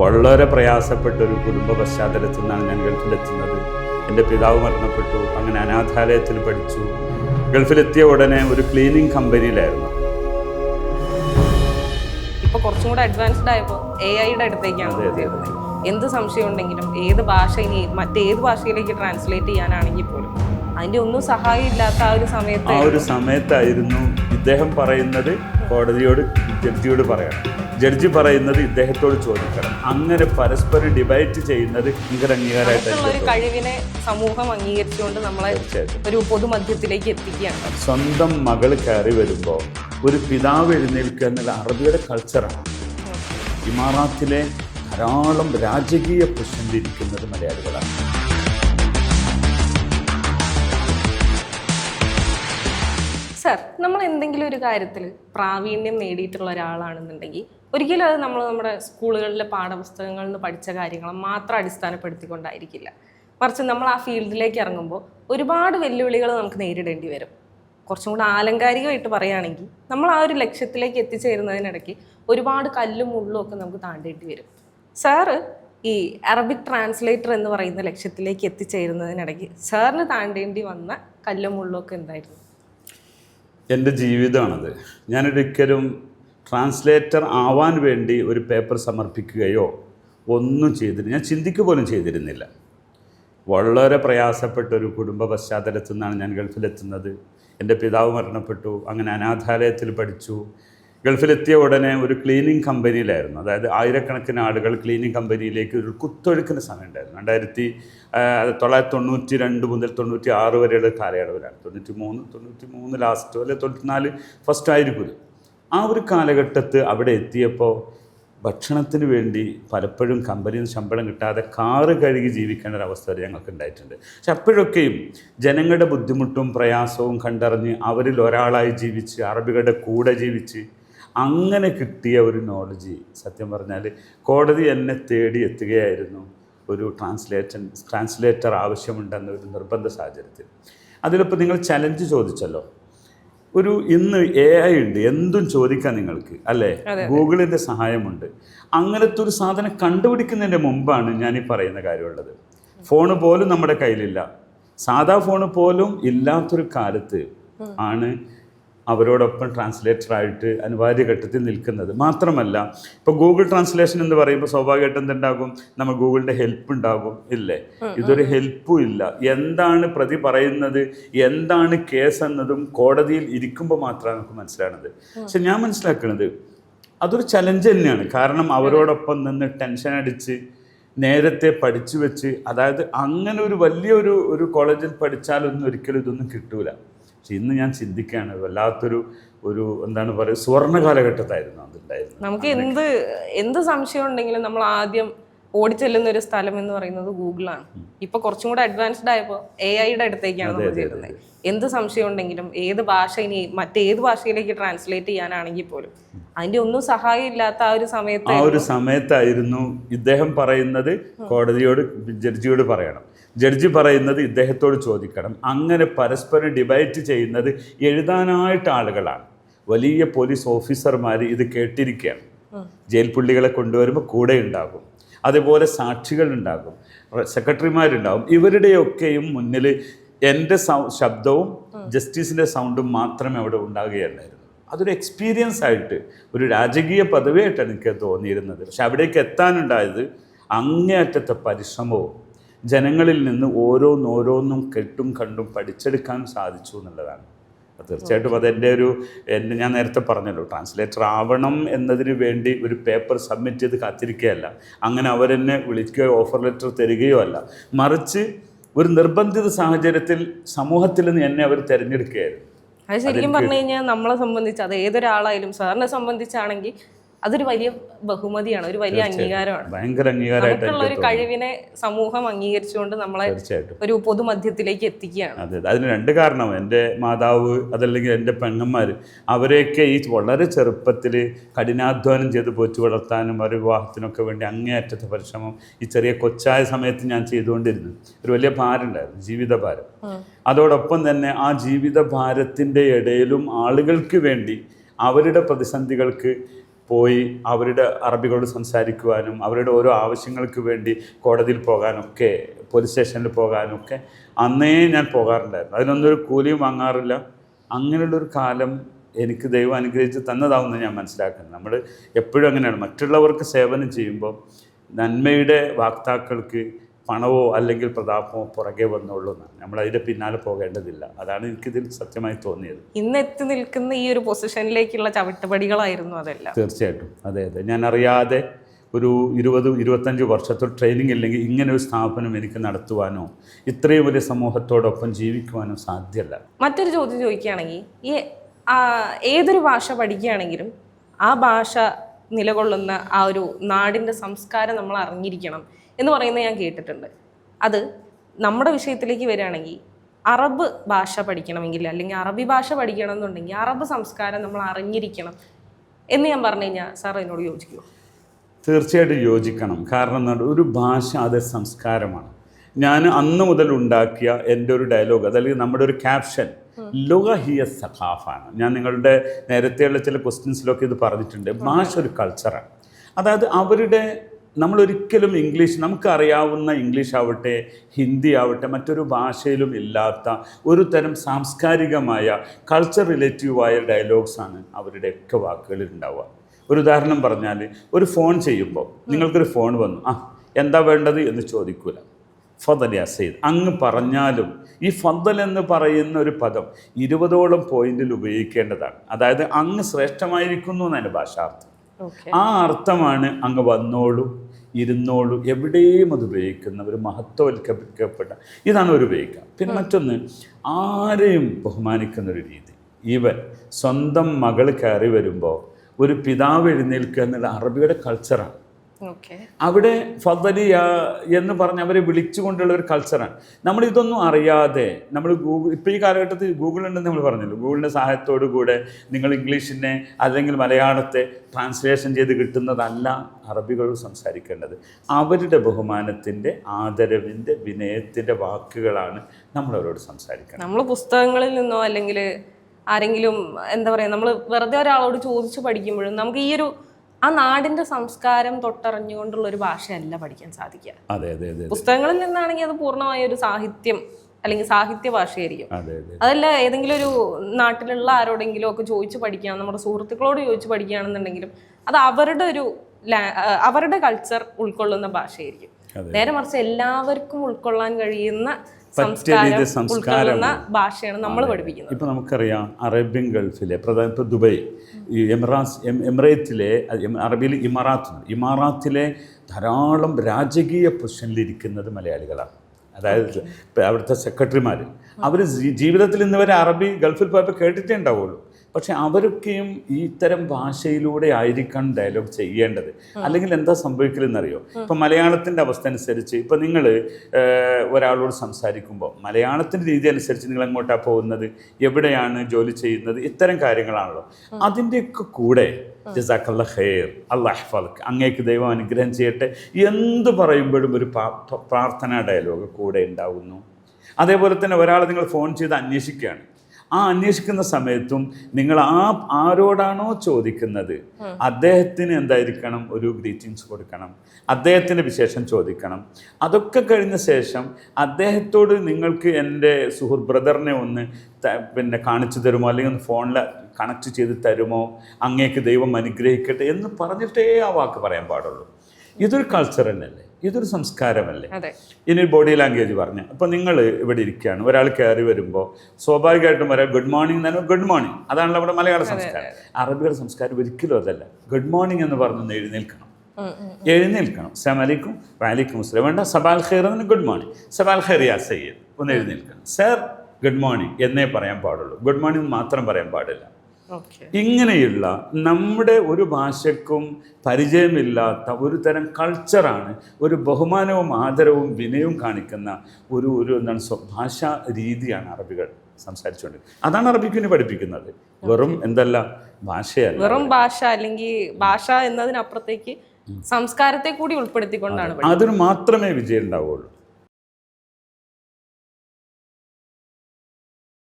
വളരെ പ്രയാസപ്പെട്ട ഒരു കുടുംബ പശ്ചാത്തലത്തിൽ നിന്നാണ് ഞാൻ ഗൾഫിലെത്തുന്നത് എന്റെ പിതാവ് മരണപ്പെട്ടു. അങ്ങനെ അനാഥാലയത്തിൽ പഠിച്ചു. ഗൾഫിലെത്തിയ ഉടനെ ഒരു ക്ലീനിങ് കമ്പനിയിലായിരുന്നു. ഇപ്പൊ കുറച്ചും കൂടെ അഡ്വാൻസ്ഡ് ആയപ്പോൾ എ ഐയുടെ അടുത്തേക്കാണ് എന്ത് സംശയം ഉണ്ടെങ്കിലും ഏത് ഭാഷ ഇനി മറ്റേത് ഭാഷയിലേക്ക് ട്രാൻസ്ലേറ്റ് ചെയ്യാനാണെങ്കിൽ പോലും അതിന്റെ ഒന്നും സഹായം ഇല്ലാത്ത ആ ഒരു സമയത്ത് ആ ഒരു സമയത്തായിരുന്നു ഇദ്ദേഹം പറയുന്നത് കോടതിയോട് ജഡ്ജിയോട് പറയണം. ജഡ്ജി പറയുന്നത് ഇദ്ദേഹത്തോട് ചോദിക്കണം. അങ്ങനെ പരസ്പരം ഡിബൈറ്റ് ചെയ്യുന്നത് ഭയങ്കര അംഗീകാരമായിട്ട് ഒരു കഴിവിനെ സമൂഹം അംഗീകരിച്ചുകൊണ്ട് നമ്മളെ ഒരു പൊതുമധ്യത്തിലേക്ക് എത്തിക്കുകയാണ്. സ്വന്തം മകൾ കയറി വരുമ്പോൾ ഒരു പിതാവ് എഴുന്നേൽക്കുക എന്നുള്ള അറബിയുടെ കൾച്ചറാണ് ഇമാറാത്തിലെ ധാരാളം രാജകീയ പൊസിഷനിലിരിക്കുന്നത് മലയാളികളാണ്. സർ നമ്മൾ എന്തെങ്കിലും ഒരു കാര്യത്തിൽ പ്രാവീണ്യം നേടിയിട്ടുള്ള ഒരാളാണെന്നുണ്ടെങ്കിൽ ഒരിക്കലും അത് നമ്മൾ നമ്മുടെ സ്കൂളുകളിലെ പാഠപുസ്തകങ്ങളിൽ നിന്ന് പഠിച്ച കാര്യങ്ങൾ മാത്രം അടിസ്ഥാനപ്പെടുത്തിക്കൊണ്ടായിരിക്കില്ല. മറിച്ച് നമ്മൾ ആ ഫീൽഡിലേക്ക് ഇറങ്ങുമ്പോൾ ഒരുപാട് വെല്ലുവിളികൾ നമുക്ക് നേരിടേണ്ടി വരും. കുറച്ചും കൂടെ ആലങ്കാരികമായിട്ട് പറയുകയാണെങ്കിൽ നമ്മൾ ആ ഒരു ലക്ഷ്യത്തിലേക്ക് എത്തിച്ചേരുന്നതിനിടയ്ക്ക് ഒരുപാട് കല്ലും മുള്ളും ഒക്കെ നമുക്ക് താണ്ടേണ്ടി വരും. സാറ് ഈ അറബിക് ട്രാൻസ്ലേറ്റർ എന്ന് പറയുന്ന ലക്ഷ്യത്തിലേക്ക് എത്തിച്ചേരുന്നതിനിടയ്ക്ക് സാറിന് താണ്ടേണ്ടി വന്ന കല്ലും മുള്ളും ഒക്കെ എന്തായിരുന്നു? എന്റെ ജീവിതമാണത്. ഞാനൊരിക്കലും ട്രാൻസ്ലേറ്റർ ആവാൻ വേണ്ടി ഒരു പേപ്പർ സമർപ്പിക്കുകയോ ഒന്നും ചെയ്തിരുന്നില്ല ഞാൻ ചിന്തിക്കുക പോലും ചെയ്തിരുന്നില്ല. വളരെ പ്രയാസപ്പെട്ട ഒരു കുടുംബ പശ്ചാത്തലത്തിൽ നിന്നാണ് ഞാൻ ഗൾഫിലെത്തുന്നത്. എന്റെ പിതാവ് മരണപ്പെട്ടു. അങ്ങനെ അനാഥാലയത്തിൽ പഠിച്ചു. ഗൾഫിലെത്തിയ ഉടനെ ഒരു ക്ലീനിങ് കമ്പനിയിലായിരുന്നു. അതായത് ആയിരക്കണക്കിന് ആളുകൾ ക്ലീനിങ് കമ്പനിയിലേക്ക് ഒരു കുത്തൊഴുക്കുന്ന സമയം ഉണ്ടായിരുന്നു രണ്ടായിരത്തി തൊള്ളായിരത്തി തൊണ്ണൂറ്റി രണ്ട് മുതൽ തൊണ്ണൂറ്റി ആറ് വരെയുള്ള കാലയളവിലാണ്. തൊണ്ണൂറ്റി മൂന്ന് തൊണ്ണൂറ്റി മൂന്ന് ലാസ്റ്റോ അല്ലെങ്കിൽ തൊണ്ണൂറ്റിനാല് ഫസ്റ്റ് ആയിരിക്കും. ആ ഒരു കാലഘട്ടത്ത് അവിടെ എത്തിയപ്പോൾ ഭക്ഷണത്തിന് വേണ്ടി പലപ്പോഴും കമ്പനിയിൽ നിന്ന് ശമ്പളം കിട്ടാതെ കാറ് കഴുകി ജീവിക്കേണ്ട ഒരു അവസ്ഥ വരെ ഞങ്ങൾക്ക് ഉണ്ടായിട്ടുണ്ട്. പക്ഷെ അപ്പോഴൊക്കെയും ജനങ്ങളുടെ ബുദ്ധിമുട്ടും പ്രയാസവും കണ്ടറിഞ്ഞ് അവരിൽ ഒരാളായി ജീവിച്ച് അറബികളുടെ കൂടെ ജീവിച്ച് അങ്ങനെ കിട്ടിയ ഒരു നോളജ് സത്യം പറഞ്ഞാൽ കോടതി എന്നെ തേടി എത്തുകയായിരുന്നു ഒരു ട്രാൻസ്ലേറ്റൻ ട്രാൻസ്ലേറ്റർ ആവശ്യമുണ്ടെന്ന ഒരു നിർബന്ധ സാഹചര്യത്തിൽ. അതിലിപ്പോൾ നിങ്ങൾ ചലഞ്ച് ചോദിച്ചല്ലോ. ഒരു ഇന്ന് എ ഐ ഉണ്ട് എന്തും ചോദിക്കാം നിങ്ങൾക്ക് അല്ലേ? ഗൂഗിളിന്റെ സഹായമുണ്ട്. അങ്ങനത്തെ ഒരു സാധനം കണ്ടുപിടിക്കുന്നതിന്റെ മുമ്പാണ് ഞാൻ ഈ പറയുന്ന കാര്യമുള്ളത്. ഫോണ് പോലും നമ്മുടെ കയ്യിലില്ല. സാധാ ഫോണ് പോലും ഇല്ലാത്തൊരു കാലത്ത് ആണ് അവരോടൊപ്പം ട്രാൻസ്ലേറ്ററായിട്ട് അനിവാര്യ ഘട്ടത്തിൽ നിൽക്കുന്നത്. മാത്രമല്ല ഇപ്പോൾ ഗൂഗിൾ ട്രാൻസ്ലേഷൻ എന്ന് പറയുമ്പോൾ സ്വാഭാവികമായിട്ടും എന്തുണ്ടാകും? നമ്മൾ ഗൂഗിളിന്റെ ഹെൽപ്പ് ഉണ്ടാകും ഇല്ലേ? ഇതൊരു ഹെൽപ്പും ഇല്ല. എന്താണ് പ്രതി പറയുന്നത്? എന്താണ് കേസ് എന്നതും കോടതിയിൽ ഇരിക്കുമ്പോൾ മാത്രമാണ് നമുക്ക് മനസ്സിലാകുന്നത്. പക്ഷെ ഞാൻ മനസ്സിലാക്കുന്നത് അതൊരു ചലഞ്ച് തന്നെയാണ്. കാരണം അവരോടൊപ്പം നിന്ന് ടെൻഷൻ അടിച്ച് നേരത്തെ പഠിച്ചു വെച്ച് അതായത് അങ്ങനെ ഒരു വലിയൊരു ഒരു കോളേജിൽ പഠിച്ചാലൊന്നും ഒരിക്കലും ഇതൊന്നും കിട്ടൂല. പക്ഷെ ഇന്ന് ഞാൻ ചിന്തിക്കുകയാണ് വല്ലാത്തൊരു ഒരു എന്താണ് പറയുക സുവർണ കാലഘട്ടത്തായിരുന്നു അതുണ്ടായിരുന്നു നമുക്ക് എന്ത് എന്ത് സംശയം ഉണ്ടെങ്കിലും നമ്മൾ ആദ്യം ഓടിച്ചെല്ലുന്ന ഒരു സ്ഥലം എന്ന് പറയുന്നത് ഗൂഗിളാണ്. ഇപ്പൊ കുറച്ചും കൂടെ അഡ്വാൻസ്ഡ് ആയപ്പോൾ എ ഐയുടെ അടുത്തേക്കാണ് നമ്മൾ എന്ത് സംശയം ഉണ്ടെങ്കിലും ഏത് ഭാഷ ഇനി മറ്റേത് ഭാഷയിലേക്ക് ട്രാൻസ്ലേറ്റ് ചെയ്യാനാണെങ്കിൽ പോലും അതിന്റെ ഒന്നും സഹായം ഇല്ലാത്ത ആ ഒരു സമയത്ത് ആ ഒരു സമയത്തായിരുന്നു ഇദ്ദേഹം പറയുന്നത്. കോടതിയോട് ജഡ്ജിയോട് പറയണം. ജഡ്ജി പറയുന്നത് ഇദ്ദേഹത്തോട് ചോദിക്കണം. അങ്ങനെ പരസ്പരം ഡിബൈറ്റ് ചെയ്യുന്നത് എഴുതാനായിട്ട് ആളുകളാണ്. വലിയ പോലീസ് ഓഫീസർമാർ ഇത് കേട്ടിരിക്കുകയാണ്. ജയിൽ പുള്ളികളെ കൊണ്ടുവരുമ്പോൾ കൂടെ ഉണ്ടാകും. അതുപോലെ സാക്ഷികൾ ഉണ്ടാകും. സെക്രട്ടറിമാരുണ്ടാകും. ഇവരുടെയൊക്കെയും മുന്നിൽ എന്റെ സൗ- ശബ്ദവും ജസ്റ്റിസിന്റെ സൗണ്ടും മാത്രമേ അവിടെ ഉണ്ടാകുകയുള്ളായിരുന്നു അതൊരു എക്സ്പീരിയൻസ് ആയിട്ട് ഒരു രാജകീയ പദവിയായിട്ടാണ് എനിക്ക് തോന്നിയിരുന്നത്. പക്ഷെ അവിടേക്ക് എത്താനുണ്ടായത് അങ്ങേയറ്റത്തെ പരിശ്രമവും ജനങ്ങളിൽ നിന്ന് ഓരോന്നോരോന്നും കെട്ടും കണ്ടും പഠിച്ചെടുക്കാൻ സാധിച്ചു എന്നുള്ളതാണ്. തീർച്ചയായിട്ടും അതെന്റെ ഒരു എന്റെ ഞാൻ നേരത്തെ പറഞ്ഞല്ലോ ട്രാൻസ്ലേറ്റർ ആവണം എന്നതിന് വേണ്ടി ഒരു പേപ്പർ സബ്മിറ്റ് ചെയ്ത് കാത്തിരിക്കുകയല്ല. അങ്ങനെ അവരെന്നെ വിളിക്കുകയോ ഓഫർ ലെറ്റർ തരികയോ അല്ല. മറിച്ച് ഒരു നിർബന്ധിത സാഹചര്യത്തിൽ സമൂഹത്തിൽ നിന്ന് എന്നെ അവർ തിരഞ്ഞെടുക്കുകയായിരുന്നു. അത് ശരിക്കും പറഞ്ഞു കഴിഞ്ഞാൽ നമ്മളെ സംബന്ധിച്ച് അത് ഏതൊരാളായാലും സാറിനെ സംബന്ധിച്ചാണെങ്കിൽ അതൊരു വലിയ ബഹുമതിയാണ് ഒരു വലിയ അംഗീകാരമാണ്. ഭയങ്കര അംഗീകാരമായിട്ടുള്ള ഒരു കഴിവിനെ സമൂഹം അംഗീകരിച്ചുകൊണ്ട് നമ്മളെ ഒരു പൊതുമധ്യത്തിലേക്ക് എത്തിക്കുകയാണ്. അതെ അതെ. അതിന് രണ്ട് കാരണം. എന്റെ മാതാവ് അതല്ലെങ്കിൽ എന്റെ പെങ്ങന്മാർ അവരെയൊക്കെ ഈ വളരെ ചെറുപ്പത്തിൽ കഠിനാധ്വാനം ചെയ്ത് പോറ്റി വളർത്താനും ഒരു വിവാഹത്തിനൊക്കെ വേണ്ടി അങ്ങേയറ്റത്തെ പരിശ്രമം ഈ ചെറിയ കൊച്ചായ സമയത്ത് ഞാൻ ചെയ്തുകൊണ്ടിരുന്നു ഒരു വലിയ ഭാരമുണ്ടായിരുന്നു ജീവിതഭാരം. അതോടൊപ്പം തന്നെ ആ ജീവിതഭാരത്തിന്റെ ഇടയിലും ആളുകൾക്ക് വേണ്ടി അവരുടെ പ്രതിസന്ധികൾക്ക് പോയി അവരുടെ അറബികളോട് സംസാരിക്കുവാനും അവരുടെ ഓരോ ആവശ്യങ്ങൾക്ക് വേണ്ടി കോടതിയിൽ പോകാനൊക്കെ പോലീസ് സ്റ്റേഷനിൽ പോകാനൊക്കെ അന്നേ ഞാൻ പോകാറുണ്ടായിരുന്നു. അതിനൊന്നും ഒരു കൂലിയും വാങ്ങാറില്ല. അങ്ങനെയുള്ളൊരു കാലം എനിക്ക് ദൈവം അനുഗ്രഹിച്ച് തന്നതാവുമെന്ന് ഞാൻ മനസ്സിലാക്കുന്നത് നമ്മൾ എപ്പോഴും അങ്ങനെയാണ്. മറ്റുള്ളവർക്ക് സേവനം ചെയ്യുമ്പോൾ നന്മയുടെ വാക്താക്കൾക്ക് പണവോ അല്ലെങ്കിൽ പ്രതാപമോ പുറകെ വന്നോളൂ എന്നാണ്. നമ്മൾ അതിന്റെ പിന്നാലെ പോകേണ്ടതില്ല. അതാണ് എനിക്കിതിൽ സത്യമായി തോന്നിയത്. ഇന്ന് എത്തി നിൽക്കുന്ന ഈ ഒരു പൊസിഷനിലേക്കുള്ള ചവിട്ടുപടികളായിരുന്നു അതെല്ലാം. തീർച്ചയായിട്ടും. അതെ അതെ. ഞാൻ അറിയാതെ ഒരു ഇരുപത് ഇരുപത്തഞ്ച് വർഷത്തെ ട്രെയിനിങ് ഇല്ലെങ്കിൽ ഇങ്ങനെ ഒരു സ്ഥാപനം എനിക്ക് നടത്തുവാനോ ഇത്രയും വലിയ സമൂഹത്തോടൊപ്പം ജീവിക്കുവാനോ സാധ്യമല്ല. മറ്റൊരു ചോദ്യം ചോദിക്കുകയാണെങ്കിൽ ഈ ഏതൊരു ഭാഷ പഠിക്കുകയാണെങ്കിലും ആ ഭാഷ നിലകൊള്ളുന്ന ആ ഒരു നാടിന്റെ സംസ്കാരം നമ്മൾ അറിഞ്ഞിരിക്കണം. എന്ന് പറയുന്നത് ഞാൻ കേട്ടിട്ടുണ്ട്. അത് നമ്മുടെ വിഷയത്തിലേക്ക് വരികയാണെങ്കിൽ അറബ് ഭാഷ പഠിക്കണമെങ്കിൽ അല്ലെങ്കിൽ അറബി ഭാഷ പഠിക്കണം എന്നുണ്ടെങ്കിൽ അറബ് സംസ്കാരം നമ്മൾ അറിഞ്ഞിരിക്കണം എന്ന് ഞാൻ പറഞ്ഞു കഴിഞ്ഞാൽ സാർ എന്നോട് യോജിക്കുമോ തീർച്ചയായിട്ടും യോജിക്കണം. കാരണം എന്താണ്? ഒരു ഭാഷ അത് സംസ്കാരമാണ്. ഞാൻ അന്ന് മുതൽ ഉണ്ടാക്കിയ എന്റെ ഒരു ഡയലോഗ് അതല്ലെങ്കിൽ നമ്മുടെ ഒരു ക്യാപ്ഷൻ ലുഗ ഹിയ സഖാഫാണ്. ഞാൻ നിങ്ങളുടെ നേരത്തെയുള്ള ചില ക്വസ്റ്റ്യൻസിലൊക്കെ ഇത് പറഞ്ഞിട്ടുണ്ട്. ഭാഷ ഒരു കൾച്ചറാണ് അതായത് അവരുടെ നമ്മളൊരിക്കലും ഇംഗ്ലീഷ് നമുക്കറിയാവുന്ന ഇംഗ്ലീഷ് ആവട്ടെ ഹിന്ദി ആവട്ടെ മറ്റൊരു ഭാഷയിലും ഇല്ലാത്ത ഒരു തരം സാംസ്കാരികമായ കൾച്ചർ റിലേറ്റീവായ ഡയലോഗ്സാണ് അവരുടെയൊക്കെ വാക്കുകളിൽ ഉണ്ടാവുക. ഒരു ഉദാഹരണം പറഞ്ഞാൽ ഒരു ഫോൺ ചെയ്യുമ്പോൾ നിങ്ങൾക്കൊരു ഫോൺ വന്നു. ആ എന്താ വേണ്ടത്? എന്ന് ചോദിക്കൂല. ഫതൽ അസൈദ് അങ്ങ് പറഞ്ഞാലും ഈ ഫതൽ എന്ന് പറയുന്ന ഒരു പദം ഇരുപതോളം പോയിന്റിൽ ഉപയോഗിക്കേണ്ടതാണ്. അതായത് അങ്ങ് ശ്രേഷ്ഠമായിരിക്കുന്നു എന്നാണ് ഭാഷാർത്ഥം. ആ അർത്ഥമാണ് അങ്ങ് വന്നോളൂ. ഇരുന്നോളൂ. എവിടെയും അത് ഉപയോഗിക്കുന്ന ഒരു മഹത്വവൽക്കരിക്കപ്പെട്ട ഇതാണ് ഒരു ഉപയോഗിക്കുക പിന്നെ മറ്റൊന്ന് ആരെയും ബഹുമാനിക്കുന്ന ഒരു രീതി. ഈവൻ സ്വന്തം മകൾ കയറി വരുമ്പോൾ ഒരു പിതാവ് എഴുന്നേൽക്കുക എന്നുള്ള അറബിയുടെ കൾച്ചറാണ് അവിടെ ഫദലിയ എന്ന് പറഞ്ഞ് അവരെ വിളിച്ചുകൊണ്ടുള്ള ഒരു കൾച്ചറാണ് നമ്മൾ ഇതൊന്നും അറിയാതെ നമ്മൾ ഗൂഗിൾ ഇപ്പോൾ ഈ കാലഘട്ടത്തിൽ ഗൂഗിൾ ഉണ്ടെന്ന് നമ്മൾ പറഞ്ഞല്ലോ? ഗൂഗിളിന്റെ സഹായത്തോടു കൂടെ നിങ്ങൾ ഇംഗ്ലീഷിനെ അല്ലെങ്കിൽ മലയാളത്തെ ട്രാൻസ്ലേഷൻ ചെയ്ത് കിട്ടുന്നതല്ല അറബികൾ സംസാരിക്കേണ്ടത്. അവരുടെ ബഹുമാനത്തിന്റെ ആദരവിന്റെ വിനയത്തിന്റെ വാക്കുകളാണ് നമ്മൾ അവരോട് സംസാരിക്കുന്നത് നമ്മൾ പുസ്തകങ്ങളിൽ നിന്നോ അല്ലെങ്കിൽ ആരെങ്കിലും എന്താ പറയുക നമ്മൾ വെറുതെ ഒരാളോട് ചോദിച്ചു പഠിക്കുമ്പോഴും നമുക്ക് ഈ ഒരു ആ നാടിന്റെ സംസ്കാരം തൊട്ടറിഞ്ഞുകൊണ്ടുള്ള ഒരു ഭാഷയല്ല പഠിക്കാൻ സാധിക്കുക. അതെ അതെ അതെ പുസ്തകങ്ങളിൽ നിന്നാണെങ്കിൽ അത് പൂർണമായ ഒരു സാഹിത്യം അല്ലെങ്കിൽ സാഹിത്യ ഭാഷയായിരിക്കും. അതെ അതെ അതല്ല ഏതെങ്കിലും ഒരു നാട്ടിലുള്ള ആരോടെങ്കിലും ഒക്കെ ചോദിച്ചു പഠിക്കുക നമ്മുടെ സുഹൃത്തുക്കളോട് ചോദിച്ചു പഠിക്കുകയാണെന്നുണ്ടെങ്കിലും അത് അവരുടെ ഒരു അവരുടെ കൾച്ചർ ഉൾക്കൊള്ളുന്ന ഭാഷയായിരിക്കും. നേരെ മറിച്ച് എല്ലാവർക്കും ഉൾക്കൊള്ളാൻ കഴിയുന്ന സംസ്കാരം ഉൾക്കൊള്ളുന്ന ഭാഷയാണ് നമ്മൾ പഠിപ്പിക്കുന്നത്. ഇപ്പോൾ നമുക്കറിയാം അറേബ്യൻ ഗൾഫിലെ പ്രധാന ഇപ്പോൾ ദുബായ് ഈ എമിറാസ് എമിറേറ്റിലെ അറബിയിൽ ഇമാറാത്ത്. ഇമാറാത്തിലെ ധാരാളം രാജകീയ പൊസിഷനിലിരിക്കുന്നത് മലയാളികളാണ്. അതായത് അവിടുത്തെ സെക്രട്ടറിമാർ അവർ ജീവിതത്തിൽ ഇന്നുവരെ അറബി ഗൾഫിൽ പോയപ്പോൾ കേട്ടിട്ടേ ഉണ്ടാവുള്ളൂ. പക്ഷെ അവരൊക്കെയും ഈ ഇത്തരം ഭാഷയിലൂടെ ആയിരിക്കണം ഡയലോഗ് ചെയ്യേണ്ടത്. അല്ലെങ്കിൽ എന്താ സംഭവിക്കലെന്നറിയോ? ഇപ്പം മലയാളത്തിന്റെ അവസ്ഥ അനുസരിച്ച് ഇപ്പം നിങ്ങൾ ഒരാളോട് സംസാരിക്കുമ്പോൾ മലയാളത്തിന്റെ രീതി അനുസരിച്ച് നിങ്ങൾ എങ്ങോട്ടാണ് പോകുന്നത്? എവിടെയാണ് ജോലി ചെയ്യുന്നത്? ഇത്തരം കാര്യങ്ങളാണല്ലോ. അതിന്റെയൊക്കെ കൂടെ ഖൈർ അള്ളാഹ് ഫലക്ക് അങ്ങേക്ക് ദൈവം അനുഗ്രഹം ചെയ്യട്ടെ. എന്ത് പറയുമ്പോഴും ഒരു പ്രാർത്ഥനാ ഡയലോഗ് കൂടെ ഉണ്ടാകുന്നു അതേപോലെ തന്നെ ഒരാളെ നിങ്ങൾ ഫോൺ ചെയ്ത് അന്വേഷിക്കുകയാണ്. ആ അന്വേഷിക്കുന്ന സമയത്തും നിങ്ങൾ ആ ആരോടാണോ ചോദിക്കുന്നത്? അദ്ദേഹത്തിന് എന്തായിരിക്കണം? ഒരു ഗ്രീറ്റിംഗ്സ് കൊടുക്കണം. അദ്ദേഹത്തിന്റെ വിശേഷം ചോദിക്കണം. അതൊക്കെ കഴിഞ്ഞ ശേഷം അദ്ദേഹത്തോട് നിങ്ങൾക്ക് എന്റെ സുഹൃത്ത് ബ്രദറിനെ ഒന്ന് പിന്നെ കാണിച്ചു തരുമോ? അല്ലെങ്കിൽ ഒന്ന് ഫോണിൽ കണക്ട് ചെയ്ത് തരുമോ? അങ്ങേക്ക് ദൈവം അനുഗ്രഹിക്കട്ടെ എന്ന് പറഞ്ഞിട്ടേ ആ വാക്ക് പറയാൻ പാടുള്ളൂ. ഇതൊരു കൾച്ചർ തന്നെയല്ലേ? ഇതൊരു സംസ്കാരമല്ലേ? ഇനി ബോഡി ലാംഗ്വേജ് പറഞ്ഞു. അപ്പൊ നിങ്ങൾ ഇവിടെ ഇരിക്കുകയാണ്. ഒരാൾ കയറി വരുമ്പോൾ സ്വാഭാവികമായിട്ടും ഒരാൾ ഗുഡ് മോർണിംഗ് തന്നെ ഗുഡ് മോർണിംഗ് അതാണല്ലോ നമ്മുടെ മലയാള സംസ്കാരം. അറബിയുടെ സംസ്കാരം ഒരിക്കലും അതല്ല. ഗുഡ് മോർണിംഗ് എന്ന് പറഞ്ഞൊന്ന് എഴുന്നേൽക്കണം. എഴുന്നേൽക്കണം. അസ്സലാമലൈക്കും വാലിക്കും മുസ്ലിം വേണ്ട സബാൽ ഖൈർ എന്ന് ഗുഡ് മോർണിംഗ് സബാൽ ഖൈർ യാ സയ്യദ്. ഒന്ന് എഴുന്നേൽക്കണം. സർ ഗുഡ് മോർണിംഗ് എന്നേ പറയാൻ പാടുള്ളൂ. ഗുഡ് മോർണിംഗ് മാത്രം പറയാൻ പാടില്ല. ഇങ്ങനെയുള്ള നമ്മുടെ ഒരു ഭാഷയ്ക്കും പരിചയമില്ലാത്ത ഒരു തരം കൾച്ചറാണ് ഒരു ബഹുമാനവും ആദരവും വിനയവും കാണിക്കുന്ന ഒരു ഒരു എന്താണ് സ്വഭാഷ രീതിയാണ് അറബികൾ സംസാരിച്ചുകൊണ്ട്. അതാണ് അറബിക്കിന് പഠിപ്പിക്കുന്നത്. വെറും എന്തല്ല ഭാഷയല്ല. വെറും ഭാഷ അല്ലെങ്കിൽ ഭാഷ എന്നതിനപ്പുറത്തേക്ക് സംസ്കാരത്തെ കൂടി ഉൾപ്പെടുത്തിക്കൊണ്ടാണ്. അതിന് മാത്രമേ വിജയം ഉണ്ടാവുള്ളൂ